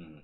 음.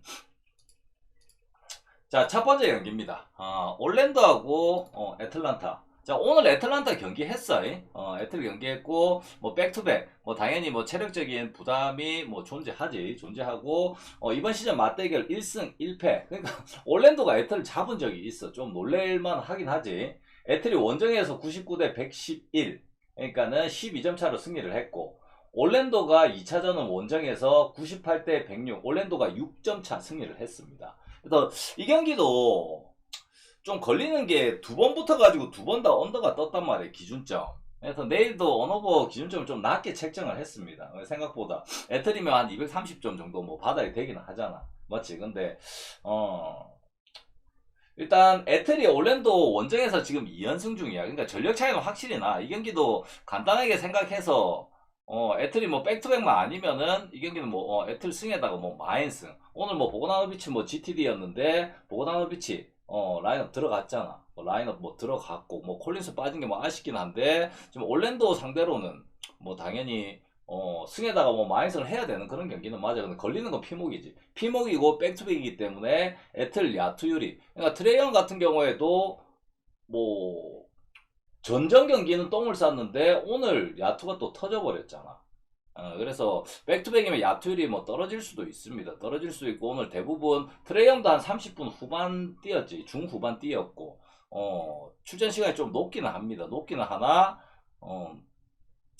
자, 첫 번째 경기입니다. 어, 올랜도하고 어, 애틀란타. 자, 오늘 애틀란타 경기 했어. 어, 애틀 경기했고, 뭐, 백투백. 뭐, 당연히 뭐, 체력적인 부담이 뭐, 존재하지. 존재하고, 어, 이번 시즌 맞대결 1승 1패. 그러니까, 올랜도가 애틀을 잡은 적이 있어. 좀 놀랄만 하긴 하지. 애틀이 원정에서 99대 111. 그러니까는 12점 차로 승리를 했고, 올랜도가 2차전은 원정에서 98대 106. 올랜도가 6점 차 승리를 했습니다. 그래서 이 경기도 좀 걸리는 게 두 번 붙어가지고 두 번 다 언더가 떴단 말이에요 기준점. 그래서 내일도 언어버 기준점을 좀 낮게 책정을 했습니다. 생각보다. 애틀이면 한 230점 정도 뭐 받아야 되긴 하잖아. 맞지? 근데 어 일단 애틀이 올랜도 원정에서 지금 2연승 중이야. 그러니까 전력 차이는 확실히 나 이 경기도 간단하게 생각해서 어, 애틀이 뭐 백투백만 아니면은 이 경기는 뭐 어, 애틀 승에다가 뭐 마인승. 오늘 뭐 보고나노비치 뭐 GTD였는데 보고나노비치 어 라인업 들어갔잖아. 뭐 라인업 뭐 들어갔고 뭐 콜린스 빠진 게 뭐 아쉽긴 한데 지금 올랜도 상대로는 뭐 당연히 어 승에다가 뭐 마인승을 해야 되는 그런 경기는 맞아 근데 걸리는 건 피목이지. 피목이고 백투백이기 때문에 애틀 야투율이 그러니까 트레이언 같은 경우에도 뭐 전전 경기는 똥을 쌌는데 오늘 야투가 또 터져버렸잖아. 어, 그래서 백투백이면 야투율이 뭐 떨어질 수도 있습니다. 떨어질 수 있고 오늘 대부분 트레이형도 한 30분 후반 뛰었지 중후반 뛰었고 어, 출전 시간이 좀 높기는 합니다. 높기는 하나 어,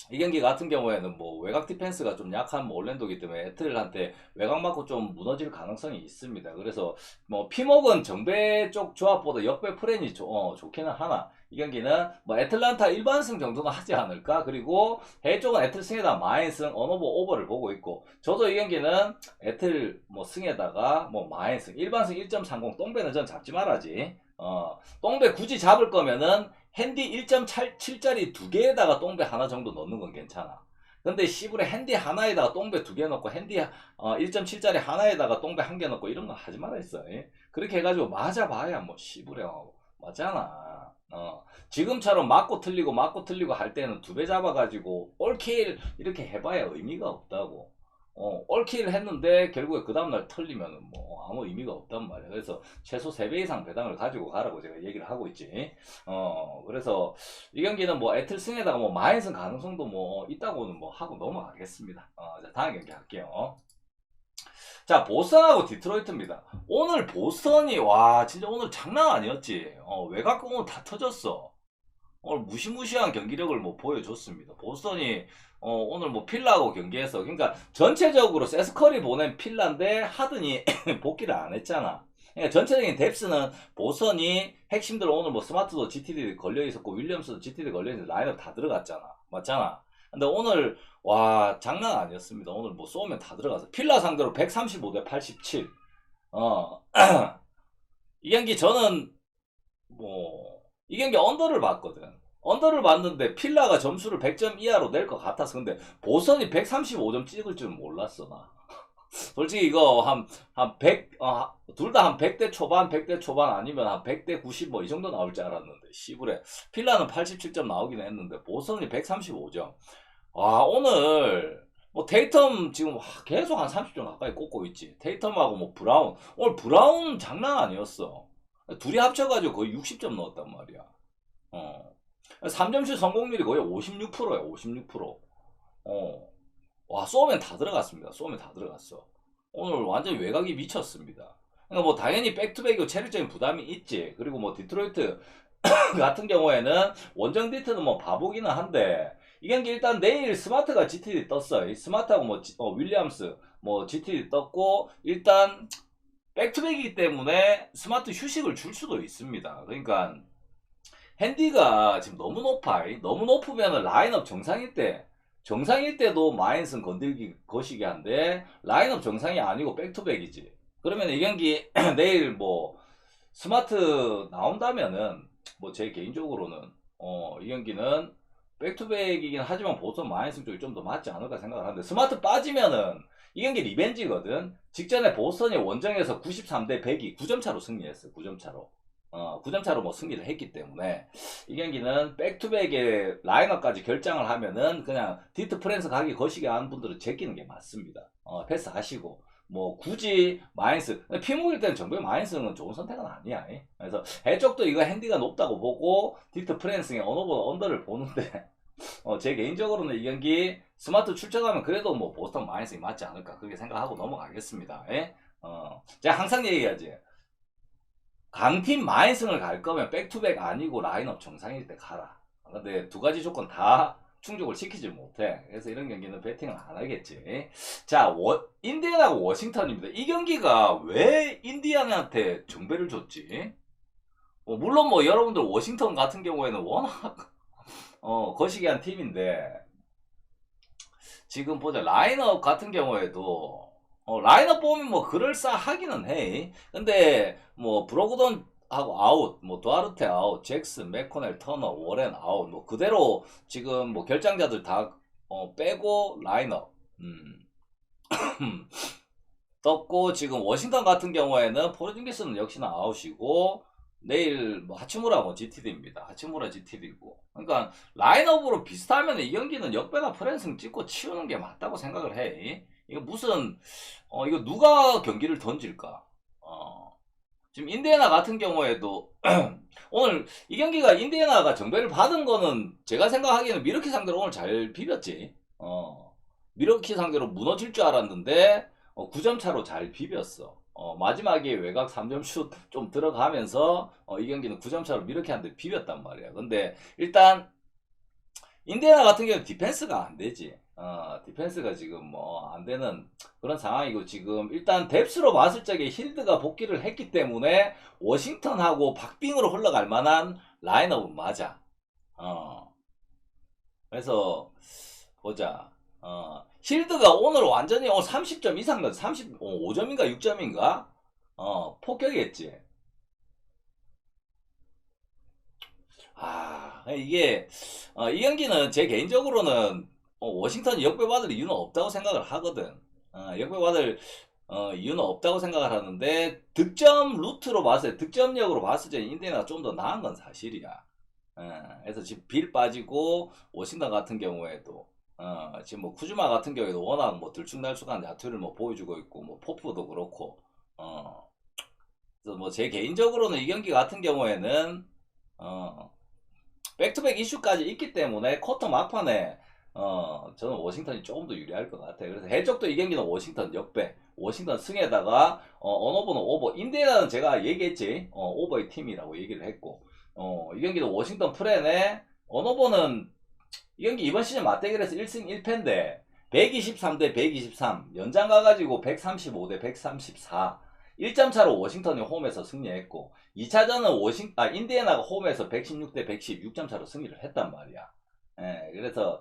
이 경기 같은 경우에는 뭐 외곽 디펜스가 좀 약한 뭐 올랜도기 때문에 애틀한테 외곽 맞고 좀 무너질 가능성이 있습니다. 그래서 뭐 피목은 정배 쪽 조합보다 역배 프렌이 조, 어, 좋기는 하나. 이 경기는 뭐 애틀란타 일반승 정도는 하지 않을까? 그리고 해외 쪽은 애틀 승에다 마인승 언어버 오버를 보고 있고. 저도 이 경기는 애틀 뭐 승에다가 뭐 마인승 일반승 1.30 똥배는 전 잡지 말아지. 어 똥배 굳이 잡을 거면은 핸디 1.7짜리 두 개에다가 똥배 하나 정도 넣는 건 괜찮아. 근데 시불에 핸디 하나에다가 똥배 두 개 넣고 핸디 어, 1.7짜리 하나에다가 똥배 한 개 넣고 이런 거 하지 말아 있어. 예? 그렇게 해가지고 맞아봐야 뭐 시불에 어, 맞잖아. 어, 지금처럼 맞고 틀리고 맞고 틀리고 할 때는 두 배 잡아가지고 올킬 이렇게 해봐야 의미가 없다고. 어, 올킬 했는데 결국에 그 다음날 틀리면 뭐 아무 의미가 없단 말이야. 그래서 최소 3배 이상 배당을 가지고 가라고 제가 얘기를 하고 있지. 어, 그래서 이 경기는 뭐 애틀 승에다가 뭐 마인승 가능성도 뭐 있다고는 뭐 하고 넘어가겠습니다. 어, 자, 다음 경기 할게요. 자, 보스턴하고 디트로이트입니다. 오늘 보스턴이, 와, 진짜 오늘 장난 아니었지. 어, 외곽 공은 다 터졌어. 오늘 무시무시한 경기력을 뭐 보여줬습니다. 보스턴이 어, 오늘 뭐 필라하고 경기해서 그러니까 전체적으로 세스컬이 보낸 필라인데 하든이 복귀를 안 했잖아. 그러니까 전체적인 뎁스는 보선이 핵심들 오늘 뭐 스마트도 GTD 걸려 있었고 윌리엄스도 GTD 걸려 있는데 라인업 다 들어갔잖아. 맞잖아. 근데 오늘 와 장난 아니었습니다. 오늘 뭐 쏘면 다 들어가서 필라 상대로 135 대 87. 어. 이 경기 저는 뭐 이 경기 언더를 봤거든. 언더를 봤는데 필라가 점수를 100점 이하로 낼 것 같아서 근데 보선이 135점 찍을 줄 몰랐어 나. 솔직히 이거 한, 한 100, 어, 둘 다 한 100대 초반, 100대 초반 아니면 한 100대 90 뭐 이 정도 나올 줄 알았는데, 시불에. 필라는 87점 나오긴 했는데, 보선이 135점. 와, 오늘, 뭐, 테이텀 지금 계속 한 30점 가까이 꽂고 있지. 테이텀하고 뭐, 브라운. 오늘 브라운 장난 아니었어. 둘이 합쳐가지고 거의 60점 넣었단 말이야. 어. 3점슛 성공률이 거의 56%야, 56%. 어. 와, 쏘면 다 들어갔습니다. 쏘면 다 들어갔어. 오늘 완전 외곽이 미쳤습니다. 그러니까 뭐 당연히 백투백이고 체력적인 부담이 있지. 그리고 뭐 디트로이트 같은 경우에는 원정 디트는 뭐 바보기는 한데 이 경기 일단 내일 스마트가 GTD 떴어요. 스마트하고 뭐 어, 윌리엄스 뭐 GTD 떴고 일단 백투백이기 때문에 스마트 휴식을 줄 수도 있습니다. 그러니까 핸디가 지금 너무 높아. 너무 높으면 라인업 정상일 때 정상일 때도 마인슨 건들기 거시기 한데 라인업 정상이 아니고 백투백이지. 그러면 이 경기 내일 뭐 스마트 나온다면은 뭐 제 개인적으로는 어 이 경기는 백투백이긴 하지만 보통 마인슨 쪽이 좀 더 맞지 않을까 생각을 하는데 스마트 빠지면은 이 경기 리벤지거든. 직전에 보스턴이 원정에서 93대 100이 9점 차로 승리했어요. 9점 차로. 어, 9점 차로 뭐 승리를 했기 때문에 이 경기는 백투백의 라인업까지 결정을 하면은 그냥 디트 프랜스 가기 거시기 하는 분들은 제끼는 게 맞습니다. 어, 패스하시고 뭐 굳이 근데 피묵일 때는 정부의 마인스는 좋은 선택은 아니야 이. 그래서 해쪽도 이거 핸디가 높다고 보고 디트 프랜스의 언어보다 언더를 보는데 어, 제 개인적으로는 이 경기 스마트 출전하면 그래도 뭐 보스턴 마인스이 맞지 않을까 그렇게 생각하고 넘어가겠습니다 예? 어, 제가 항상 얘기하지 강팀 마인승을 갈 거면 백투백 아니고 라인업 정상일 때 가라 근데 두 가지 조건 다 충족을 시키지 못해. 그래서 이런 경기는 배팅을 안 하겠지. 자, 워, 인디애나하고 워싱턴입니다. 이 경기가 왜 인디애나한테 정배를 줬지? 어, 물론 뭐 여러분들 워싱턴 같은 경우에는 워낙 어, 거시기한 팀인데 지금 보자 라인업 같은 경우에도 어, 라인업 보면 뭐 그럴싸하기는 해. 근데 뭐 브로그던 하고 아웃, 뭐 두아르테 아웃, 잭슨, 맥코넬, 터너, 워렌 아웃, 뭐 그대로 지금 뭐 결장자들 다 어, 빼고 라인업. 음. 떴고 지금 워싱턴 같은 경우에는 포르징기스는 역시나 아웃이고 내일 뭐 하치무라 뭐 GTD입니다. 하치무라 GTD고. 그러니까 라인업으로 비슷하면 이 경기는 역배나 프랜승 찍고 치우는 게 맞다고 생각을 해. 이거 무슨 어 이거 누가 경기를 던질까? 어 지금 인디애나 같은 경우에도 오늘 이 경기가 인디애나가 정배를 받은 거는 제가 생각하기에는 미러키 상대로 오늘 잘 비볐지. 어 미러키 상대로 무너질 줄 알았는데 어, 9점 차로 잘 비볐어. 어, 마지막에 외곽 3점 슛 좀 들어가면서 어, 이 경기는 9점 차로 미러키한테 비볐단 말이야. 근데 일단 인디애나 같은 경우는 디펜스가 안 되지. 어, 디펜스가 지금 뭐 안 되는 그런 상황이고 지금 일단 뎁스로 봤을 적에 힐드가 복귀를 했기 때문에 워싱턴하고 박빙으로 흘러갈 만한 라인업은 맞아. 어. 그래서 보자. 어. 힐드가 오늘 완전히 어, 30점 이상 넣 35점인가 6점인가? 어, 폭격했지. 아, 이게 어, 이 경기는 제 개인적으로는 어, 워싱턴이 역배받을 이유는 없다고 생각을 하거든. 어, 역배받을 어, 이유는 없다고 생각을 하는데 득점 루트로 봤을 때 득점력으로 봤을 때 인디애나가 좀 더 나은 건 사실이야. 어, 그래서 지금 빌 빠지고 워싱턴 같은 경우에도 어, 지금 뭐 쿠즈마 같은 경우에도 워낙 뭐 들쭉날쭉한 야투를 뭐 보여주고 있고 뭐 포프도 그렇고 어, 그래서 뭐 제 개인적으로는 이 경기 같은 경우에는 어, 백투백 이슈까지 있기 때문에 쿼터 막판에 어, 저는 워싱턴이 조금 더 유리할 것 같아요. 그래서 해적도 이 경기는 워싱턴 역배, 워싱턴 승에다가 어, 언오버는 오버. 인디애나는 제가 얘기했지, 어, 오버의 팀이라고 얘기를 했고, 어, 이 경기는 워싱턴 프렌에 언오버는 이 경기 이번 시즌 맞대결에서 1승 1패인데 123 대 123 연장 가가지고 135 대 134 1점 차로 워싱턴이 홈에서 승리했고 2차전은 워싱 아 인디애나가 홈에서 116 대 110 6점 차로 승리를 했단 말이야. 예, 그래서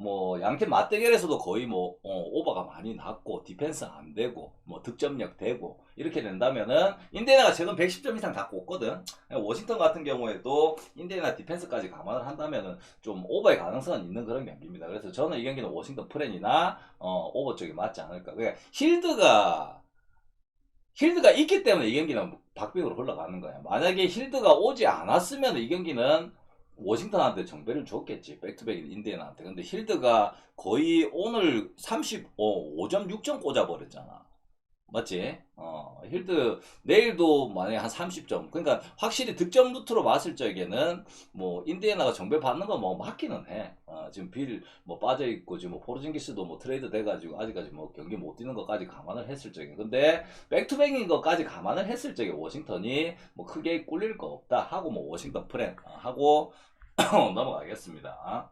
뭐 양팀 맞대결에서도 거의 뭐 어, 오버가 많이 났고 디펜스 안 되고 뭐 득점력 되고 이렇게 된다면은 인디애나가 최근 110점 이상 다 꽂거든. 워싱턴 같은 경우에도 인디애나 디펜스까지 감안을 한다면은 좀 오버의 가능성은 있는 그런 경기입니다. 그래서 저는 이 경기는 워싱턴 프렌이나 어, 오버 쪽이 맞지 않을까. 그러니까 힐드가 힐드가 있기 때문에 이 경기는 박빙으로 흘러가는 거야. 만약에 힐드가 오지 않았으면 이 경기는 워싱턴한테 정배를 줬겠지. 백투백 인디애나한테. 근데 힐드가 거의 오늘 35점 6점 꽂아버렸잖아. 맞지? 어, 힐드 내일도 만약에 한 30점. 그러니까 확실히 득점 루트로 봤을 적에는 뭐 인디애나가 정배 받는 건 뭐 맞기는 해. 어, 지금 빌 뭐 빠져 있고 지금 뭐 포르징기스도 뭐 트레이드 돼 가지고 아직까지 뭐 경기 못 뛰는 것까지 감안을 했을 적에. 근데 백투백인 것까지 감안을 했을 적에 워싱턴이 뭐 크게 꿀릴 거 없다 하고 뭐 워싱턴 프렌 어, 하고 넘어가겠습니다.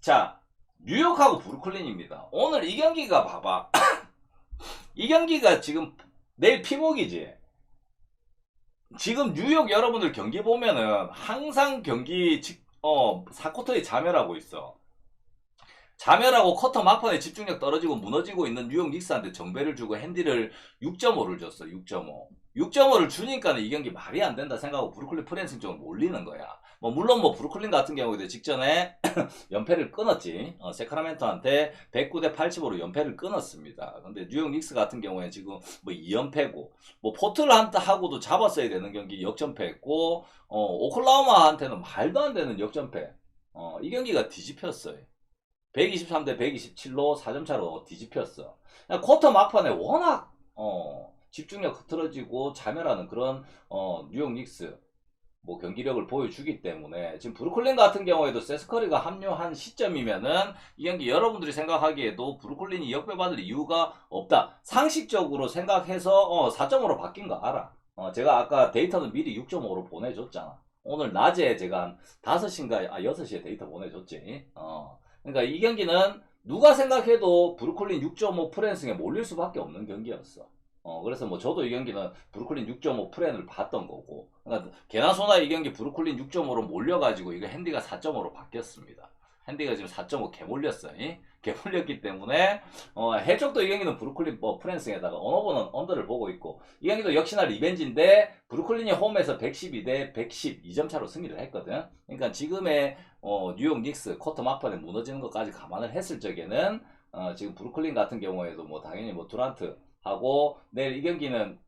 자, 뉴욕하고 브루클린입니다. 오늘 이 경기가 봐봐. 이 경기가 지금 내일 피목이지. 지금 뉴욕 여러분들 경기 보면은 항상 경기 직, 어, 4쿼터에 자멸하고 있어. 자멸하고 쿼터 막판에 집중력 떨어지고 무너지고 있는 뉴욕 닉스한테 정배를 주고 핸디를 6.5를 줬어. 6.5. 6.5를 주니까는 이 경기 말이 안 된다 생각하고 브루클린 프랜스 쪽으로 몰리는 거야. 뭐 물론 뭐 브루클린 같은 경우에도 직전에 연패를 끊었지. 어, 세카라멘토한테 109대 80으로 연패를 끊었습니다. 근데 뉴욕 닉스 같은 경우에 지금 뭐 2연패고 뭐 포틀한테하고도 잡았어야 되는 경기 역전패했고 어, 오클라호마한테는 말도 안 되는 역전패. 어, 이 경기가 뒤집혔어요. 123대 127로 4점 차로 뒤집혔어. 쿼터 막판에 워낙 어, 집중력 흐트러지고 자멸하는 그런 어, 뉴욕 닉스 뭐 경기력을 보여주기 때문에 지금 브루클린 같은 경우에도 세스커리가 합류한 시점이면은 이 경기 여러분들이 생각하기에도 브루클린이 역배받을 이유가 없다. 상식적으로 생각해서 어, 4점으로 바뀐 거 알아. 어, 제가 아까 데이터는 미리 6.5로 보내줬잖아. 오늘 낮에 제가 한 5시인가 아 6시에 데이터 보내줬지. 어. 그러니까 이 경기는 누가 생각해도 브루클린 6.5 프랜승에 몰릴 수밖에 없는 경기였어. 어, 그래서 뭐 저도 이 경기는 브루클린 6.5 프랜을 봤던 거고. 그러니까 개나 소나 이 경기 브루클린 6.5로 몰려가지고 이거 핸디가 4.5로 바뀌었습니다. 핸디가 지금 4.5 개몰렸어. 이? 개몰렸기 때문에 어, 해적도 이 경기는 브루클린 뭐 프랜스에다가 언어버는 언더를 보고 있고 이 경기도 역시나 리벤지인데 브루클린이 홈에서 112대 112점 차로 승리를 했거든. 그러니까 지금의 어, 뉴욕 닉스 쿼터 막판에 무너지는 것까지 감안을 했을 적에는 어, 지금 브루클린 같은 경우에도 뭐 당연히 뭐 두란트 하고 내일 이 경기는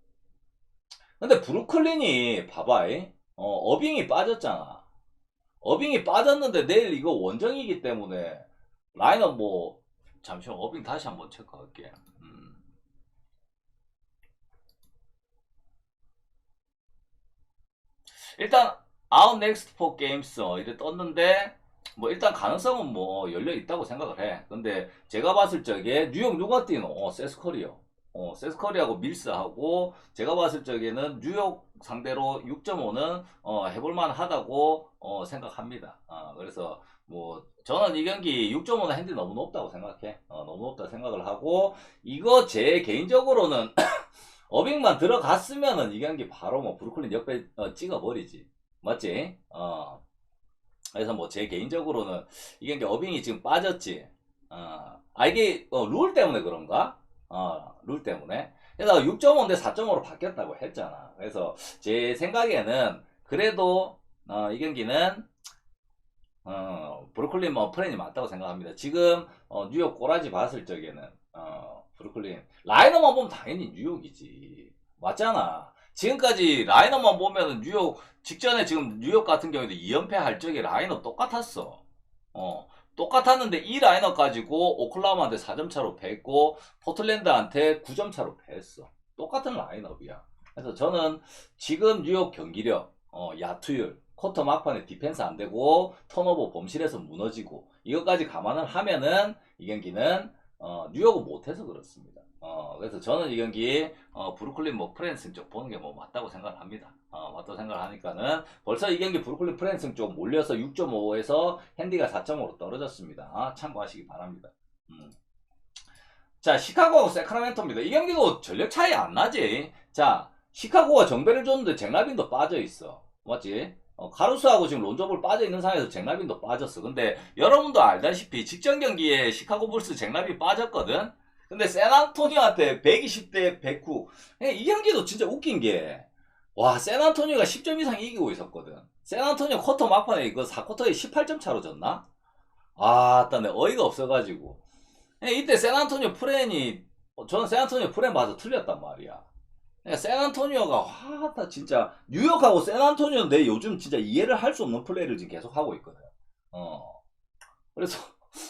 근데 브루클린이 봐봐 이? 어, 어빙이 빠졌잖아 어빙이 빠졌는데 내일 이거 원정이기 때문에 라인업 뭐 잠시만 어빙 다시 한번 체크할게 음. 일단 아웃 넥스트 포 게임스 어, 이래 떴는데 뭐 일단 가능성은 뭐 열려 있다고 생각을 해. 근데 제가 봤을 적에 뉴욕 누가 뛰노? 어, 세스커리요. 어, 세스커리하고 밀스하고 제가 봤을 적에는 뉴욕 상대로 6.5는 어, 해볼만 하다고 어, 생각합니다. 어, 그래서 뭐 저는 이 경기 6.5는 핸디 너무 높다고 생각해. 어, 너무 높다 생각을 하고 이거 제 개인적으로는 어빙만 들어갔으면은 이 경기 바로 뭐 브루클린 역배 어, 찍어버리지. 맞지? 어. 그래서 뭐 제 개인적으로는 이 경기 어빙이 지금 빠졌지. 어. 아 이게 어, 룰 때문에 그런가? 어, 룰 때문에. 그래서 6.5인데 4.5로 바뀌었다고 했잖아. 그래서 제 생각에는 그래도 어, 이 경기는 어, 브루클린 뭐 프렌이 맞다고 생각합니다. 지금 어, 뉴욕 꼬라지 봤을 적에는 어, 브루클린 라이너만 보면 당연히 뉴욕이지. 맞잖아. 지금까지 라인업만 보면은 뉴욕 직전에 지금 뉴욕 같은 경우에도 2연패 할 적에 라인업 똑같았어. 어. 똑같았는데 이 라인업 가지고 오클라호마한테 4점 차로 패했고 포틀랜드한테 9점 차로 패했어. 똑같은 라인업이야. 그래서 저는 지금 뉴욕 경기력, 어, 야투율, 쿼터 막판에 디펜스 안 되고 턴오버 범실에서 무너지고 이것까지 감안을 하면은 이 경기는 어, 뉴욕은 못해서 그렇습니다. 어, 그래서 저는 이 경기 어, 브루클린 뭐 프랜스 쪽 보는 게 뭐 맞다고 생각을 합니다. 어, 맞다고 생각을 하니까는 벌써 이 경기 브루클린 프랜스 쪽 몰려서 6.5에서 핸디가 4.5로 떨어졌습니다. 아, 참고하시기 바랍니다. 음. 자, 시카고하고 세크라멘토입니다. 이 경기도 전력 차이 안 나지. 자, 시카고가 정배를 줬는데 잭라빈도 빠져 있어. 맞지? 어, 카루스하고 지금 론저볼 빠져 있는 상황에서 잭라빈도 빠졌어. 근데 여러분도 알다시피 직전 경기에 시카고 불스 잭라빈 빠졌거든. 근데 샌안토니오한테 120대 109. 이 경기도 진짜 웃긴 게, 와, 샌안토니오가 10점 이상 이기고 있었거든. 샌안토니오 쿼터 막판에 이거 4쿼터에 18점 차로 졌나? 아, 딴내 어이가 없어가지고. 이때 샌안토니오 프렌이, 어, 저는 샌안토니오 프렌 봐서 틀렸단 말이야. 샌안토니오가, 와, 나 진짜, 뉴욕하고 샌안토니오 내 요즘 진짜 이해를 할 수 없는 플레이를 지금 계속 하고 있거든. 어. 그래서,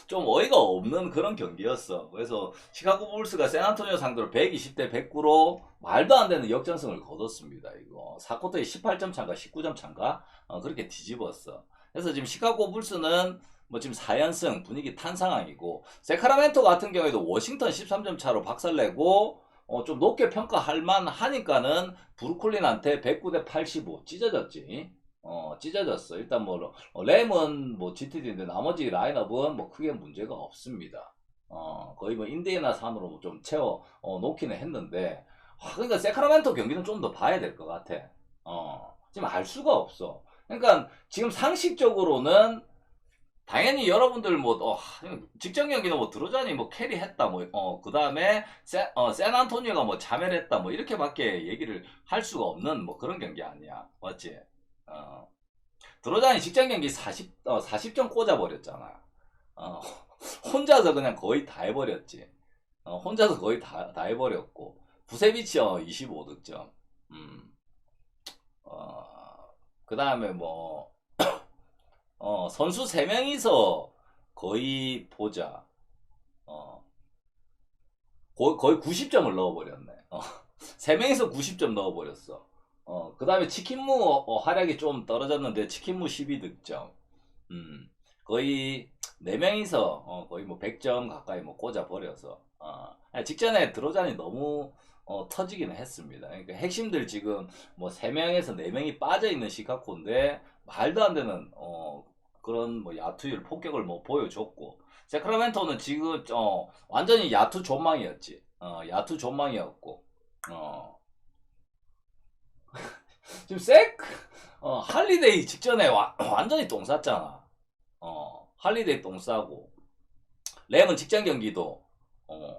좀 어이가 없는 그런 경기였어. 그래서 시카고 불스가 샌안토니오 상대로 120대 109로 말도 안 되는 역전승을 거뒀습니다. 이거 4쿼터에 18점 차인가 19점 차인가 어, 그렇게 뒤집었어. 그래서 지금 시카고 불스는 뭐 지금 4연승 분위기 탄 상황이고 세카라멘토 같은 경우에도 워싱턴 13점 차로 박살내고 어, 좀 높게 평가할 만 하니까는 브루클린한테 109대 85 찢어졌지. 어, 찢어졌어. 일단 뭐, 어, 램은 뭐 GTD인데 나머지 라인업은 뭐 크게 문제가 없습니다. 어, 거의 뭐 인디애나 산으로 좀 채워 어, 놓기는 했는데, 아, 그러니까 세카라멘토 경기는 좀 더 봐야 될 것 같아. 어, 지금 알 수가 없어. 그러니까 지금 상식적으로는 당연히 여러분들 뭐 어, 직전 경기는 뭐 드로잔이 뭐 캐리했다 뭐 어, 그 다음에 세, 어, 샌안토니오가 뭐 자멸했다 뭐 이렇게밖에 얘기를 할 수가 없는 뭐 그런 경기 아니야. 맞지? 어, 드로잔이 직전 경기 40, 어, 40점 꽂아버렸잖아. 어, 혼자서 그냥 거의 다 해버렸지. 어, 혼자서 거의 다, 다 해버렸고. 부세비치 어, 25득점. 음. 어, 그 다음에 뭐, 어, 선수 3명이서 거의 보자. 어. 거, 거의 90점을 넣어버렸네. 어. 3명에서 90점 넣어버렸어. 어, 그 다음에 치킨무 어, 활약이 좀 떨어졌는데 치킨무 12득점. 음, 거의 4명이서 어, 거의 뭐 100점 가까이 뭐 꽂아 버려서 어, 직전에 드로잔이 너무 어, 터지기는 했습니다. 그러니까 핵심들 지금 뭐 3명에서 4명이 빠져있는 시카고인데 말도 안 되는 어, 그런 뭐 야투율 폭격을 뭐 보여줬고 세크라멘토는 지금 어, 완전히 야투 존망이었지. 어, 야투 존망이었고 어. 지금 색 어, 할리데이 직전에 와- 완전히 똥 쌌잖아. 어, 할리데이 똥 싸고 램은 직전 경기도 어.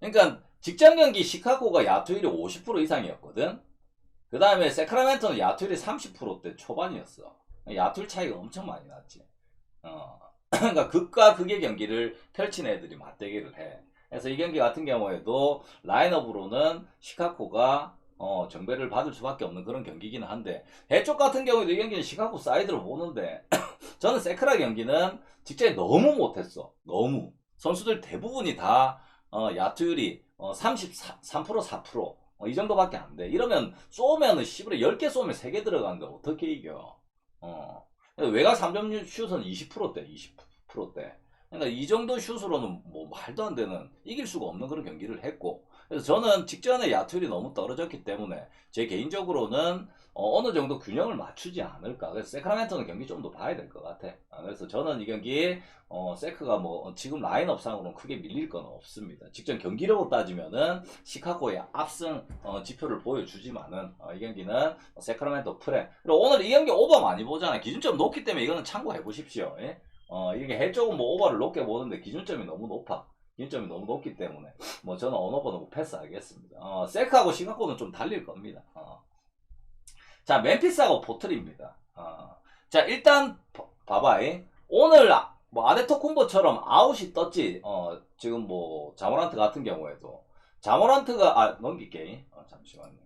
그러니까 직전 경기 시카고가 야투율이 50% 이상이었거든. 그 다음에 세크라멘토는 야투율이 30%대 초반이었어. 야투율 차이가 엄청 많이 났지. 어. 그러니까 극과 극의 경기를 펼친 애들이 맞대결을 해. 그래서 이 경기 같은 경우에도 라인업으로는 시카고가 어, 정배를 받을 수밖에 없는 그런 경기기는 한데 해쪽 같은 경우에도 이 경기는 시카고 사이드로 보는데 저는 세크라 경기는 직전에 너무 못했어. 너무 선수들 대부분이 다 어, 야투율이 어, 33% 4%. 어, 이 정도밖에 안 돼. 이러면 쏘면은 씨부레 10개 쏘면 3개 들어가는데 어떻게 이겨? 어. 외곽 3점 슛은 20%대, 20%대. 그러니까 이 정도 슛으로는 뭐 말도 안 되는 이길 수가 없는 그런 경기를 했고 그래서 저는 직전에 야투율이 너무 떨어졌기 때문에 제 개인적으로는 어, 느 정도 균형을 맞추지 않을까. 그래서 세크라멘토는 경기 좀 더 봐야 될 것 같아. 아, 그래서 저는 이 경기 어, 세크가 뭐 지금 라인업상으로는 크게 밀릴 건 없습니다. 직전 경기력으로 따지면은 시카고의 압승 어, 지표를 보여주지만은 어, 이 경기는 세크라멘토 프레 그리고 오늘 이 경기 오버 많이 보잖아요. 기준점 높기 때문에 이거는 참고해 보십시오. 예? 어, 이게 해쪽은 뭐 오버를 높게 보는데 기준점이 너무 높아. 기준점이 너무 높기 때문에 뭐 저는 언어번호 뭐 패스하겠습니다. 어, 세크하고 시카고는 좀 달릴 겁니다. 어. 자, 멤피스하고 포틀입니다. 어. 자, 일단 봐- 봐봐이. 오늘 아- 뭐 아데토쿤보처럼 아웃이 떴지. 어, 지금 뭐 자모란트 같은 경우에도 자모란트가 아 넘길게. 어, 잠시만요.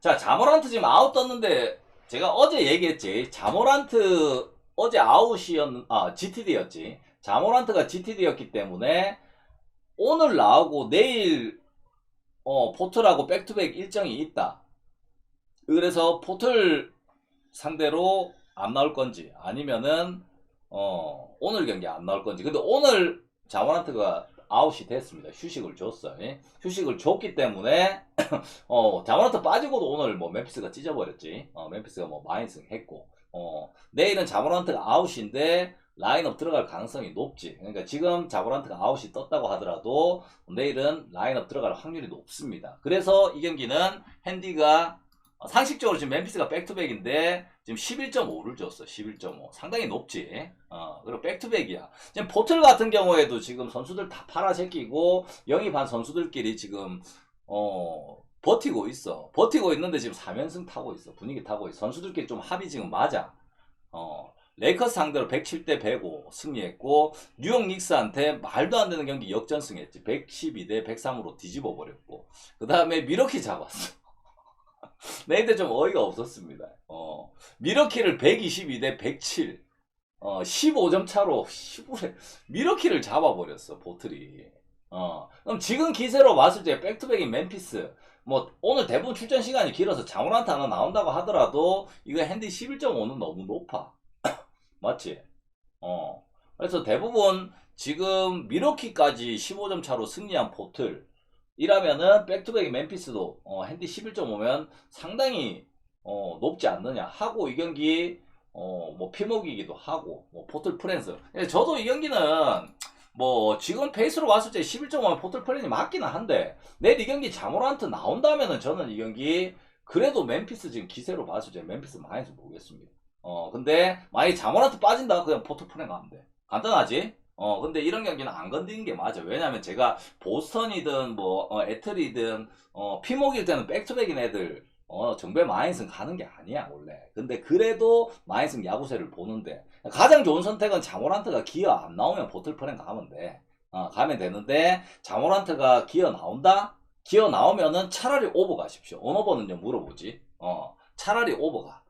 자, 자모란트 지금 아웃 떴는데 제가 어제 얘기했지. 자모란트 어제 아웃이었, 아, GTD였지. 자모란트가 GTD였기 때문에 오늘 나오고 내일, 어, 포틀하고 백투백 일정이 있다. 그래서 포틀 상대로 안 나올 건지 아니면은, 어, 오늘 경기 안 나올 건지. 근데 오늘 자모란트가 아웃이 됐습니다. 휴식을 줬어요. 예? 휴식을 줬기 때문에, 어, 자모란트 빠지고도 오늘 뭐 멤피스가 찢어버렸지. 어, 멤피스가 뭐 마이승 했고, 어, 내일은 자모란트가 아웃인데 라인업 들어갈 가능성이 높지. 그러니까 지금 자모란트가 아웃이 떴다고 하더라도 내일은 라인업 들어갈 확률이 높습니다. 그래서 이 경기는 핸디가 어, 상식적으로 지금 멤피스가 백투백인데 지금 11.5를 줬어. 11.5. 상당히 높지. 어, 그리고 백투백이야. 지금 포틀 같은 경우에도 지금 선수들 다 팔아 제끼고 영입한 선수들끼리 지금 어 버티고 있어. 버티고 있는데 지금 3연승 타고 있어. 분위기 타고 있어. 선수들끼리 좀 합이 지금 맞아. 어, 레이커스 상대로 107대 105 승리했고, 뉴욕 닉스한테 말도 안 되는 경기 역전승했지. 112대 103으로 뒤집어 버렸고, 그 다음에 미러키 잡았어. 내한테 좀 어이가 없었습니다. 어, 미러키를 122대 107, 어, 15점 차로 15에 미러키를 잡아 버렸어, 보틀이. 어, 그럼 지금 기세로 봤을 때 백투백인 멤피스, 뭐 오늘 대부분 출전 시간이 길어서 자모란트 하나 나온다고 하더라도 이거 핸디 11.5는 너무 높아. 맞지? 어. 그래서 대부분 지금 미러키까지 15점 차로 승리한 포틀 이라면은 백투백의 멤피스도 어, 핸디 11.5면 상당히 어, 높지 않느냐 하고 이 경기 어, 뭐 피목이기도 하고 뭐 포틀 프렌스 근데 저도 이 경기는 뭐 지금 페이스로 봤을 때 11.5면 포틀 프렌이 맞기는 한데 내일 이 경기 자모란트 나온다면은 저는 이 경기 그래도 멤피스 지금 기세로 봤을 때 멤피스 마이너스 보겠습니다. 어 근데 만약에 자모란트 빠진다 그냥 포틀 프렌 가면 돼. 간단하지? 어 근데 이런 경기는 안 건드리는 게 맞아. 왜냐면 제가 보스턴이든 뭐 어, 애틀이든 어 피목일 때는 백투백인 애들 어 정배 마이너스 가는 게 아니야 원래. 근데 그래도 마이너스 야구세를 보는데 가장 좋은 선택은 자모란트가 기어 안 나오면 포틀 프렌 가면 돼. 어, 가면 되는데 자모란트가 기어 나온다? 기어 나오면은 차라리 오버 가십시오. 언어버는요 물어보지. 어 차라리 오버 가.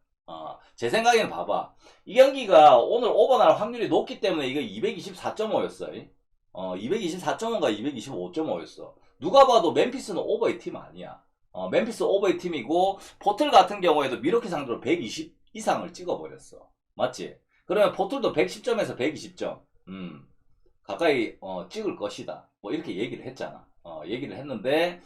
어, 제 생각에는 봐봐. 이 경기가 오늘 오버 날 확률이 높기 때문에 이거 224.5였어. 어, 224.5가 225.5였어. 누가 봐도 멤피스는 오버의 팀 아니야. 어, 멤피스 오버의 팀이고, 포틀 같은 경우에도 미러키 상대로 120 이상을 찍어버렸어. 맞지? 그러면 포틀도 110점에서 120점. 음, 가까이, 어, 찍을 것이다. 뭐, 이렇게 얘기를 했잖아. 어, 얘기를 했는데,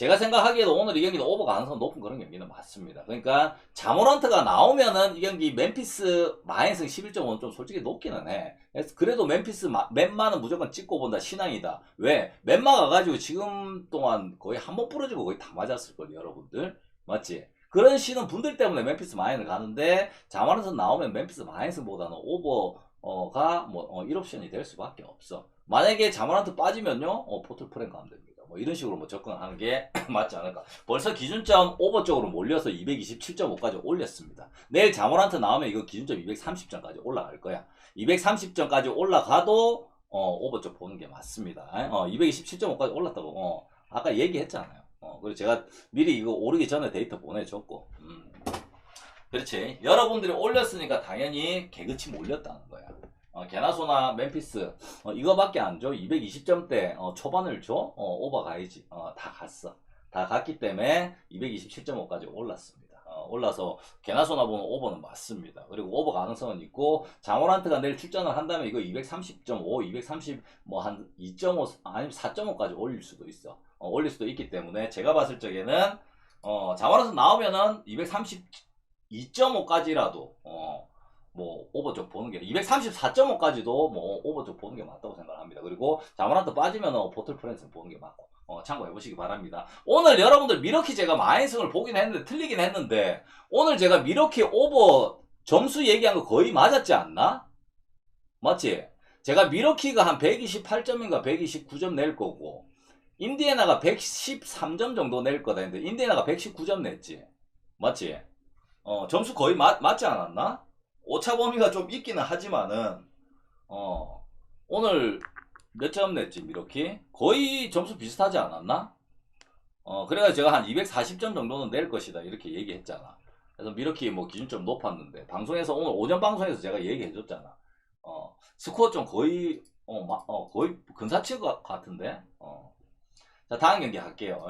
제가 생각하기에도 오늘 이 경기는 오버 가능성 높은 그런 경기는 맞습니다. 그러니까 자모란트가 나오면은 이 경기 멤피스 마인승 11.5는 좀 솔직히 높기는 해. 그래도 멤피스 마, 멤마는 무조건 찍고 본다 신앙이다. 왜? 멤마 가 가지고 지금 동안 거의 한 번 부러지고 거의 다 맞았을 거예요 여러분들. 맞지? 그런 신은 분들 때문에 멤피스 마인을 가는데 자모란트 나오면 멤피스 마인승보다는 오버가 뭐 어, 1옵션이 될 수밖에 없어. 만약에 자모란트 빠지면요, 어, 포틀 프랭크 하면 됩니다. 뭐 이런 식으로 뭐 접근하는 게 맞지 않을까. 벌써 기준점 오버 쪽으로 몰려서 227.5까지 올렸습니다. 내일 자모란트 나오면 이거 기준점 230점까지 올라갈 거야. 230점까지 올라가도 어, 오버 쪽 보는 게 맞습니다. 어, 227.5까지 올랐다고 어, 아까 얘기했잖아요. 어, 그리고 제가 미리 이거 오르기 전에 데이터 보내줬고. 음. 그렇지. 여러분들이 올렸으니까 당연히 개그치 몰렸다는 거야. 어, 게나소나 멤피스 어, 이거밖에 안 줘. 220점대 어, 초반을 줘. 어, 오버 가야지. 어, 다 갔어. 다 갔기 때문에 227.5까지 올랐습니다. 어, 올라서 게나소나 보면 오버는 맞습니다. 그리고 오버 가능성은 있고 자모란트가 내일 출전을 한다면 이거 230.5, 230 뭐 한 2.5 아니면 4.5까지 올릴 수도 있어. 어, 올릴 수도 있기 때문에 제가 봤을 적에는 어, 자모란트 나오면은 232.5까지라도 어, 뭐 오버 쪽 보는 게 234.5까지도 뭐 오버 쪽 보는 게 맞다고 생각합니다. 그리고 자모란트 빠지면 어, 포틀 프렌스 보는 게 맞고 어, 참고해 보시기 바랍니다. 오늘 여러분들 미러키 제가 마인승을 보긴 했는데 틀리긴 했는데 오늘 제가 미러키 오버 점수 얘기한 거 거의 맞았지 않나? 맞지? 제가 미러키가 한 128점인가 129점 낼 거고 인디애나가 113점 정도 낼 거다 했는데 인디애나가 119점 냈지. 맞지? 어, 점수 거의 맞, 맞지 않았나? 오차 범위가 좀 있기는 하지만은 어 오늘 몇 점 냈지 미러키? 거의 점수 비슷하지 않았나? 어 그래가 제가 한 240점 정도는 낼 것이다 이렇게 얘기했잖아. 그래서 미러키 뭐 기준점 높았는데 방송에서 오늘 오전 방송에서 제가 얘기해줬잖아. 어 스코어 좀 거의 어, 마- 어, 거의 근사치 것 같은데. 어. 자 다음 경기 할게요.